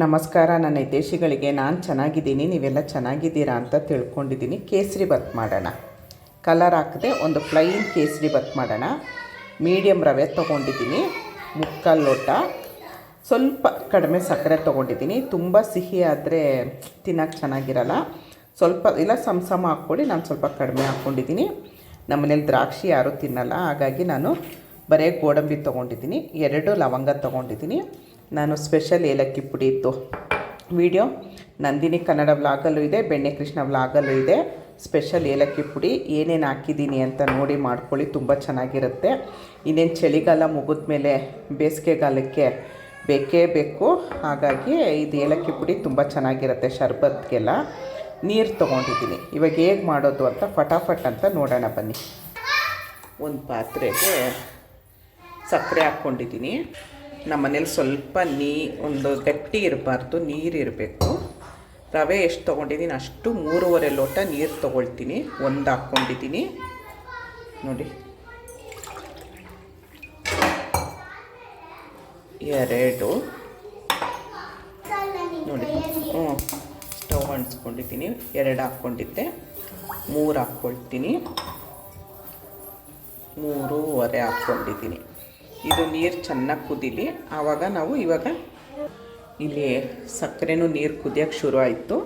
ನಮಸ್ಕಾರ, ನನ್ನ ಹಿತೇಶಿಗಳಿಗೆ ನಾನು ಚೆನ್ನಾಗಿದ್ದೀನಿ, ನೀವೆಲ್ಲ ಚೆನ್ನಾಗಿದ್ದೀರಾ ಅಂತ ತಿಳ್ಕೊಂಡಿದ್ದೀನಿ. ಕೇಸರಿ ಬತ್ ಮಾಡೋಣ. ಕಲರ್ ಹಾಕದೆ ಒಂದು ಪ್ಲೈನ್ ಕೇಸರಿ ಬತ್ ಮಾಡೋಣ. ಮೀಡಿಯಮ್ ರವೆ ತೊಗೊಂಡಿದ್ದೀನಿ, ಮುಕ್ಕಾಲು ಲೋಟ. ಸ್ವಲ್ಪ ಕಡಿಮೆ ಸಕ್ಕರೆ ತೊಗೊಂಡಿದ್ದೀನಿ. ತುಂಬ ಸಿಹಿ ಆದರೆ ತಿನ್ನೋಕ್ಕೆ ಚೆನ್ನಾಗಿರಲ್ಲ. ಸ್ವಲ್ಪ, ಇಲ್ಲ ಸಮ ಸಮ ಹಾಕ್ಕೊಳ್ಳಿ ನಾನು ಸ್ವಲ್ಪ ಕಡಿಮೆ ಹಾಕ್ಕೊಂಡಿದ್ದೀನಿ. ನಮ್ಮನೇಲಿ ದ್ರಾಕ್ಷಿ ಯಾರೂ ತಿನ್ನಲ್ಲ, ಹಾಗಾಗಿ ನಾನು ಬರೀ ಗೋಡಂಬಿ ತೊಗೊಂಡಿದ್ದೀನಿ. ಎರಡು ಲವಂಗ ತೊಗೊಂಡಿದ್ದೀನಿ. ನಾನು ಸ್ಪೆಷಲ್ ಏಲಕ್ಕಿ ಪುಡಿ ಇತ್ತು. ವಿಡಿಯೋ ನಂದಿನಿ ಕನ್ನಡ ವ್ಲಾಗಲ್ಲೂ ಇದೆ, ಬೆಣ್ಣೆ ಕೃಷ್ಣ ವ್ಲಾಗಲ್ಲೂ ಇದೆ. ಸ್ಪೆಷಲ್ ಏಲಕ್ಕಿ ಪುಡಿ, ಏನೇನು ಹಾಕಿದ್ದೀನಿ ಅಂತ ನೋಡಿ ಮಾಡ್ಕೊಳ್ಳಿ, ತುಂಬ ಚೆನ್ನಾಗಿರುತ್ತೆ. ಇನ್ನೇನು ಚಳಿಗಾಲ ಮುಗಿದ ಮೇಲೆ ಬೇಸಿಗೆಗಾಲಕ್ಕೆ ಬೇಕೇ ಬೇಕು. ಹಾಗಾಗಿ ಇದು ಏಲಕ್ಕಿ ಪುಡಿ ತುಂಬ ಚೆನ್ನಾಗಿರುತ್ತೆ ಶರ್ಬತ್ಗೆಲ್ಲ. ನೀರು ತೊಗೊಂಡಿದ್ದೀನಿ. ಇವಾಗ ಹೇಗೆ ಮಾಡೋದು ಅಂತ ಫಟಾಫಟ್ ಅಂತ ನೋಡೋಣ ಬನ್ನಿ. ಒಂದು ಪಾತ್ರೆಗೆ ಸಕ್ಕರೆ ಹಾಕ್ಕೊಂಡಿದ್ದೀನಿ. ನಮ್ಮ ಮನೇಲಿ ಸ್ವಲ್ಪ ನೀ, ಒಂದು ಗಟ್ಟಿ ಇರಬಾರ್ದು, ನೀರು ಇರಬೇಕು. ರವೆ ಎಷ್ಟು ತೊಗೊಂಡಿದ್ದೀನಿ ಅಷ್ಟು ಮೂರುವರೆ ಲೋಟ ನೀರು ತೊಗೊಳ್ತೀನಿ, ಒಂದು ಹಾಕ್ಕೊಂಡಿದ್ದೀನಿ ನೋಡಿ. ಎರಡು. ನೋಡಿ. ಹ್ಞೂ ಸ್ಟವ್ ಅಂಟಿಸ್ಕೊಂಡಿದ್ದೀನಿ ಎರಡು ಹಾಕ್ಕೊಂಡಿದ್ದೆ, ಮೂರು ಹಾಕ್ಕೊಳ್ತೀನಿ. ಮೂರುವರೆ ಹಾಕ್ಕೊಂಡಿದ್ದೀನಿ ಇದು ನೀರು ಚೆನ್ನಾಗಿ ಕುದೀಲಿ. ಆವಾಗ ನಾವು ಇವಾಗ ಇಲ್ಲಿ ಸಕ್ಕರೆನೂ ನೀರು ಕುದಿಯೋಕ್ಕೆ ಶುರು ಆಯಿತು.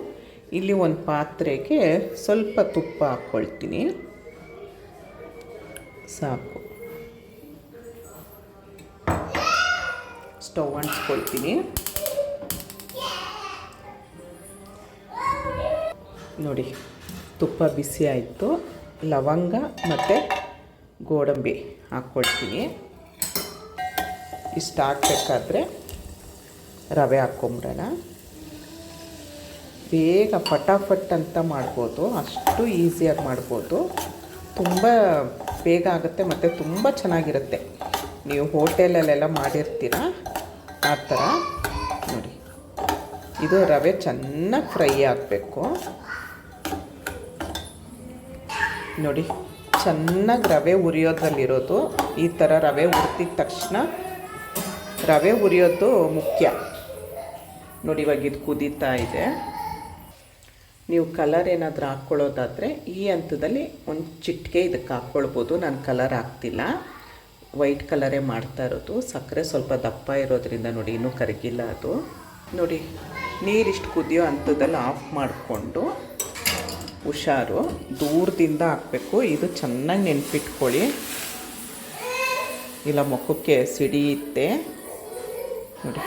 ಇಲ್ಲಿ ಒಂದು ಪಾತ್ರೆಗೆ ಸ್ವಲ್ಪ ತುಪ್ಪ ಹಾಕ್ಕೊಳ್ತೀನಿ ಸಾಕು. ಸ್ಟವ್ ಅಂಟಿಸ್ಕೊಳ್ತೀನಿ. ನೋಡಿ, ತುಪ್ಪ ಬಿಸಿ ಆಯಿತು. ಲವಂಗ ಮತ್ತು ಗೋಡಂಬಿ ಹಾಕ್ಕೊಳ್ತೀನಿ ಇಷ್ಟು ಹಾಕ್ಬೇಕಾದ್ರೆ ರವೆ ಹಾಕ್ಕೊಂಬಿಡೋಣ ಬೇಗ ಫಟಾಫಟ್ ಅಂತ ಮಾಡ್ಬೋದು, ಅಷ್ಟು ಈಸಿಯಾಗಿ ಮಾಡ್ಬೋದು. ತುಂಬ ಬೇಗ ಆಗುತ್ತೆ ಮತ್ತು ತುಂಬ ಚೆನ್ನಾಗಿರುತ್ತೆ. ನೀವು ಹೋಟೆಲಲ್ಲೆಲ್ಲ ಮಾಡಿರ್ತೀರ? ಆ ಥರ. ನೋಡಿ, ಇದು ರವೆ ಚೆನ್ನಾಗಿ ಫ್ರೈ ಆಗಬೇಕು. ನೋಡಿ, ಚೆನ್ನಾಗಿ ರವೆ ಉರಿಯೋದ್ರಲ್ಲಿರೋದು, ಈ ಥರ ರವೆ ಉರ್ತಿದ ತಕ್ಷಣ ರವೆ ಉರಿಯೋದು ಮುಖ್ಯ. ನೋಡಿ ಇವಾಗ ಇದು ಕುದೀತಾ ಇದೆ. ನೀವು ಕಲರ್ ಏನಾದರೂ ಹಾಕ್ಕೊಳ್ಳೋದಾದರೆ ಈ ಹಂತದಲ್ಲಿ ಒಂದು ಚಿಟಿಕೆ ಇದಕ್ಕೆ ಹಾಕ್ಕೊಳ್ಬೋದು. ನಾನು ಕಲರ್ ಹಾಕ್ತಿಲ್ಲ. ವೈಟ್ ಕಲರೇ ಮಾಡ್ತಾ ಇರೋದು. ಸಕ್ಕರೆ ಸ್ವಲ್ಪ ದಪ್ಪ ಇರೋದ್ರಿಂದ ನೋಡಿ ಇನ್ನೂ ಕರಗಿಲ್ಲ ಅದು. ನೋಡಿ ನೀರಿಷ್ಟು ಕುದಿಯೋ ಹಂತದಲ್ಲಿ ಆಫ್ ಮಾಡಿಕೊಂಡು ಹುಷಾರು, ದೂರದಿಂದ ಹಾಕಬೇಕು. ಇದು ಚೆನ್ನಾಗಿ ನೆನ್ಪಿಟ್ಕೊಳ್ಳಿ. ಇಲ್ಲ ಮುಖಕ್ಕೆ ಸಿಡಿಯುತ್ತೆ. ನೋಡಿ.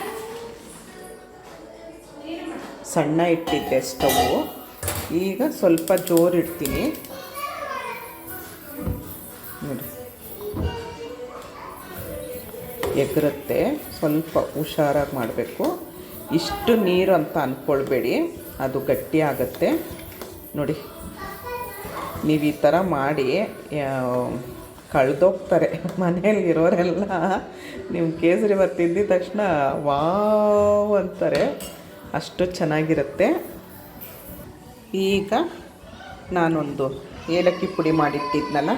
ಸಣ್ಣ ಇಟ್ಟಿದ್ದೆ ಸ್ಟವು. ಈಗ ಸ್ವಲ್ಪ ಜೋರು ಇಡ್ತೀನಿ. ನೋಡಿ. ಎಗರುತ್ತೆ. ಸ್ವಲ್ಪ ಹುಷಾರಾಗಿ ಮಾಡಬೇಕು. ಇಷ್ಟು ನೀರು ಅಂತ ಅಂದ್ಕೊಳ್ಬೇಡಿ ಅದು ಗಟ್ಟಿ ಆಗುತ್ತೆ. ನೋಡಿ. ನೀವು ಈ ಥರ ಮಾಡಿ ಕಳೆದೋಗ್ತಾರೆ ಮನೆಯಲ್ಲಿರೋರೆಲ್ಲ. ನಿಮ್ಮ ಕೇಸರಿ ಬಾತ್ ತಿಂದಿದ ತಕ್ಷಣ ವಾವ್ ಅಂತಾರೆ. ಅಷ್ಟು ಚೆನ್ನಾಗಿರುತ್ತೆ. ಈಗ ನಾನೊಂದು ಏಲಕ್ಕಿ ಪುಡಿ ಮಾಡಿಟ್ಟಿದ್ನಲ್ಲ,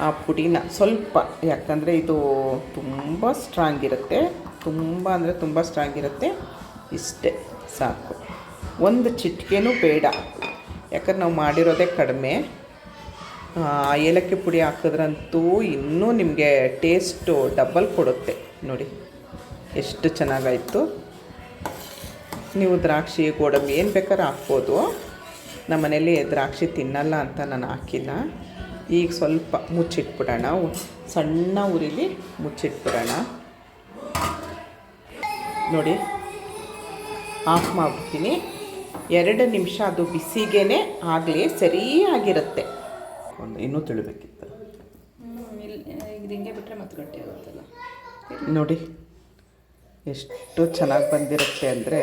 ಆ ಪುಡಿನ ಸ್ವಲ್ಪ, ಯಾಕಂದರೆ ಇದು ತುಂಬ ಸ್ಟ್ರಾಂಗ್ ಇರುತ್ತೆ. ತುಂಬ ಅಂದರೆ ತುಂಬ ಸ್ಟ್ರಾಂಗ್ ಇರುತ್ತೆ. ಇಷ್ಟೇ ಸಾಕು. ಒಂದು ಚಿಟಿಕೆನೂ ಬೇಡ. ಯಾಕಂದ್ರೆ ನಾವು ಮಾಡಿರೋದೇ ಕಡಿಮೆ. ಏಲಕ್ಕಿ ಪುಡಿ ಹಾಕಿದ್ರಂತೂ ಇನ್ನೂ ನಿಮಗೆ ಟೇಸ್ಟು ಡಬ್ಬಲ್ ಕೊಡುತ್ತೆ. ನೋಡಿ, ಎಷ್ಟು ಚೆನ್ನಾಗಾಯಿತು. ನೀವು ದ್ರಾಕ್ಷಿ, ಗೋಡಂಬಿ ಏನು ಬೇಕಾದ್ರೂ ಹಾಕ್ಬೋದು. ನಮ್ಮ ಮನೇಲಿ ದ್ರಾಕ್ಷಿ ತಿನ್ನಲ್ಲ ಅಂತ ನಾನು ಹಾಕಿಲ್ಲ. ಈಗ ಸ್ವಲ್ಪ ಮುಚ್ಚಿಟ್ಬಿಡೋಣ. ಸಣ್ಣ ಉರಿಲಿ ಮುಚ್ಚಿಟ್ಬಿಡೋಣ. ನೋಡಿ, ಆಫ್ ಮಾಡ್ಬಿಡ್ತೀನಿ. ಎರಡು ನಿಮಿಷ ಅದು ಬಿಸಿಗೇ ಆಗಲಿ, ಸರಿಯಾಗಿರುತ್ತೆ. ಇನ್ನೂ ತಿಳಿಬೇಕಿತ್ತು. ಇದು ಹಿಂಗೆ ಬಿಟ್ಟರೆ ಮತ್ತೆ ಗಟ್ಟಿ ಆಗುತ್ತಲ್ಲ. ನೋಡಿ ಎಷ್ಟು ಚೆನ್ನಾಗಿ ಬಂದಿರುತ್ತೆ ಅಂದರೆ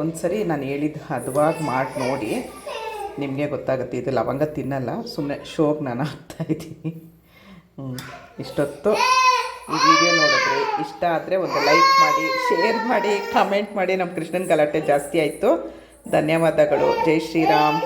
ಒಂದು ಸರಿ ನಾನು ಹೇಳಿದ ಹದವಾಗಿ ಮಾಡಿ ನೋಡಿ. ನಿಮಗೆ ಗೊತ್ತಾಗುತ್ತೆ ಇದು ಲವಂಗ ತಿನ್ನಲ್ಲ ಸುಮ್ಮನೆ ಶೋಗೆ ನಾನು ಹಾಕ್ತಾಯಿದ್ದೀನಿ ಹ್ಞೂ ಇಷ್ಟೊತ್ತು ಈ ವಿಡಿಯೋ ನೋಡಿದ್ರೆ ಇಷ್ಟ ಆದರೆ ಒಂದು ಲೈಕ್ ಮಾಡಿ ಶೇರ್ ಮಾಡಿ ಕಮೆಂಟ್ ಮಾಡಿ. ನಮ್ಮ ಕೃಷ್ಣನ್ ಗಲಾಟೆ ಜಾಸ್ತಿ ಆಯಿತು. ಧನ್ಯವಾದಗಳು. ಜೈ ಶ್ರೀರಾಮ್.